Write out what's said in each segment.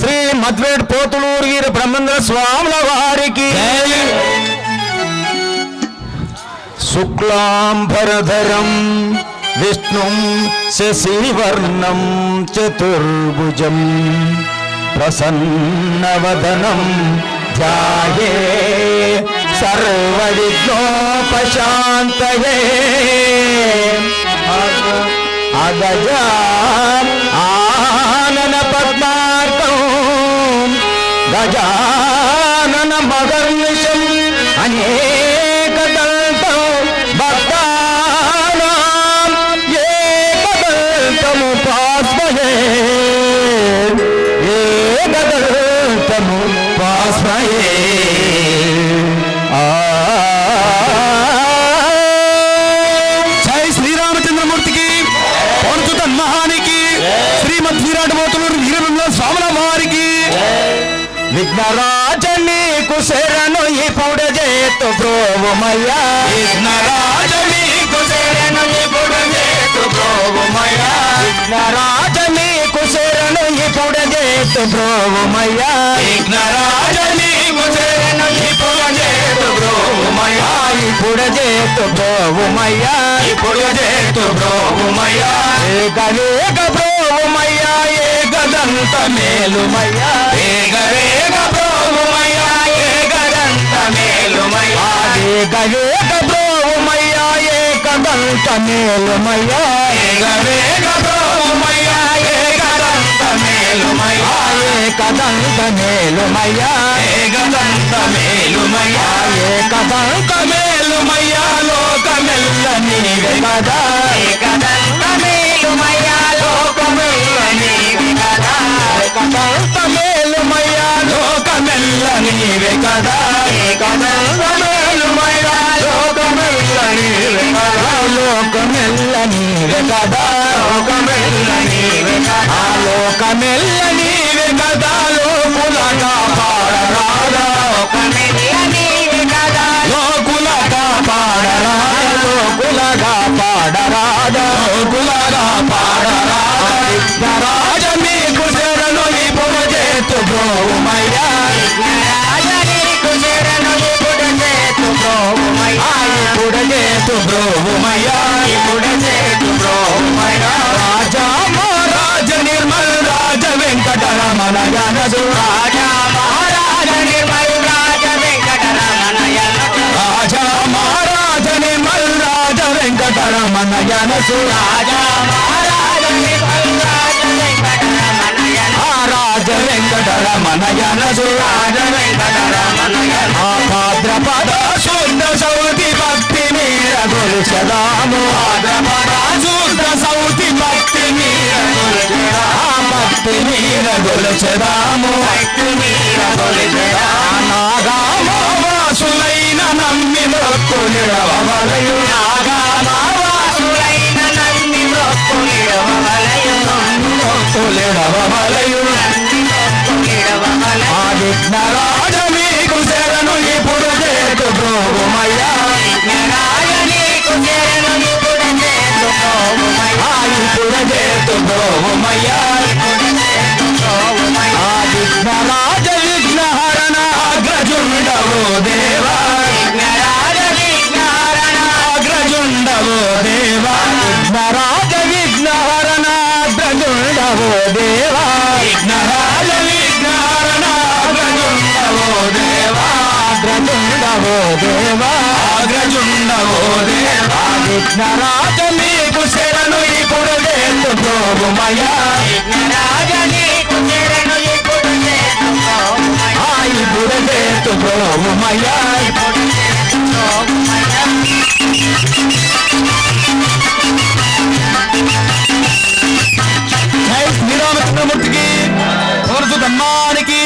శ్రీ మధ్వేడ్ పోతులూరు గిరి బ్రహ్మేంద్ర స్వాముల వారికి. శుక్లాంబరధరం విష్ణు శశివర్ణం చతుర్భుజం ప్రసన్నవదనం ధ్యాయే సర్వ సర్వవిఘ్నోపశాంతయే. అగజా ఆనన పద్మార్కం గజానన మగర్నిశం అనేకదంతం భక్తానాం ఏకదంతము పాస్మయే ఏకదంతము పాస్మయే విఘ్నరాజ నీకు శరణు ఇప్పుడు చేతు ప్రోమయ్యా విఘ్నరాజ నీకు శరణు ఇప్పుడు చేతు ప్రోమయ్యా విఘ్నరాజ నీకు శరణు ఇప్పుడు చేతు ప్రోమయ్యా విఘ్నరాజ నీకు శరణు ఇప్పుడు చేతు ప్రోమయ్యా ఇప్పుడు చేతు ప్రోమయ్యా ఇప్పుడు చేతు ప్రోమయ్యా ఏకవేక ప్రోమయ్యా ఏకదంత మేలుమయ్యా ఏకవేక ఏకవేక ప్రోమయ్యా ఏకదంత మేలుమయ్యా. ఏకవేక ప్రోమయ్యా ఏకదంత మేలుమయ్యా. ఏకదంత మేలుమయ్యా. ఏకదంత మేలుమయ్యా. ఏకదంత మేలుమయ్యా లోకమెల్ల నీవే కదా. ఏకదంత మేలుమయ్యా లోకమెల్ల నీవే కదా ఏకదంత లోకమెల్ల నీవే కదా. లోకమెల్ల నీవే కదా. లోకమెల్ల నీవే కదా. లోకమెల్ల నీవే కదా లోకమెల్ల నీవే కదా. లోకులగా చేటు బ్రోమయ్యా ఇప్పుడు చేతు బ్రోమయ్యా రాజా మహారాజ నిర్మల్ రాజ వెంకటరమణ జనసు రాజా మహారాజ నిర్మల్ రాజ వెంకటరమణ రాజా మహారాజ నిర్మల్ రాజ వెంకటరమణ జనసు రాజా మహారాజ నిర్మల్ రాజ వెంకటరమణ ఆ రాజ వెంకటరమణ జనసు రాజ వెంకటరమణ ఆ భాద్రపద శుద్ధ సౌతి భక్త కొలుచదాము గొలుచదాము సౌతి భక్తి మీర గొలుచదా భక్తి మీర కొలుచదాము భక్తి మీర కొలు అగ్రజుండవో దేవా అగ్రజుండవో దేవా విఘ్నరాజ నీకు శరణు ఇప్పుడు విఘ్నరాజ నీకు శరణు ప్రోగుమయ్యా జై శ్రీరామచంద్రమూర్తికి కోరసు ధర్మానికి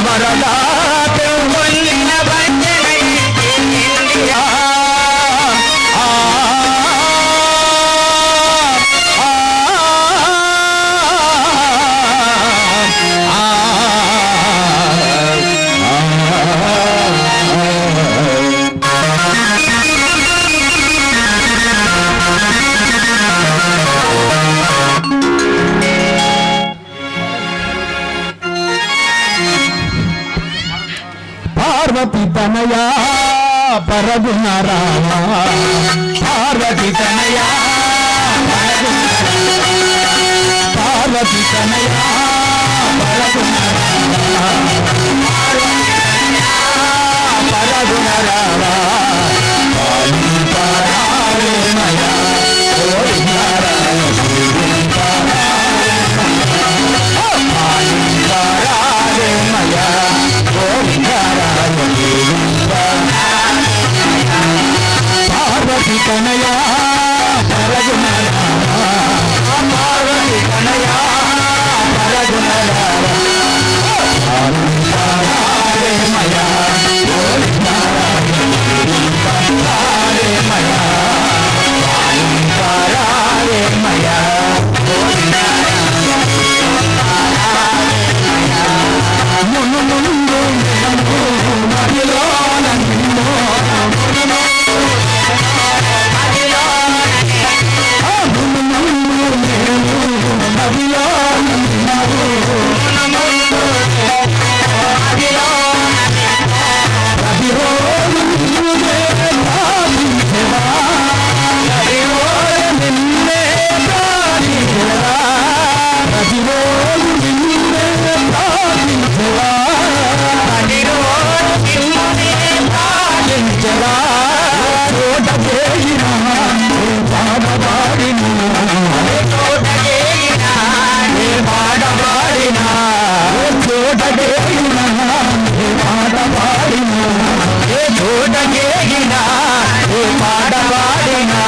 da da da தனயா பரகுணராமா Parvati தனயா Parvati தனயா பரகுணராமா பரகுணராமா Can చోటకేగినా ఏ పాట పాడినా ఏ చోటకేగినా ఏ పాట పాడినా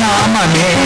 నామనే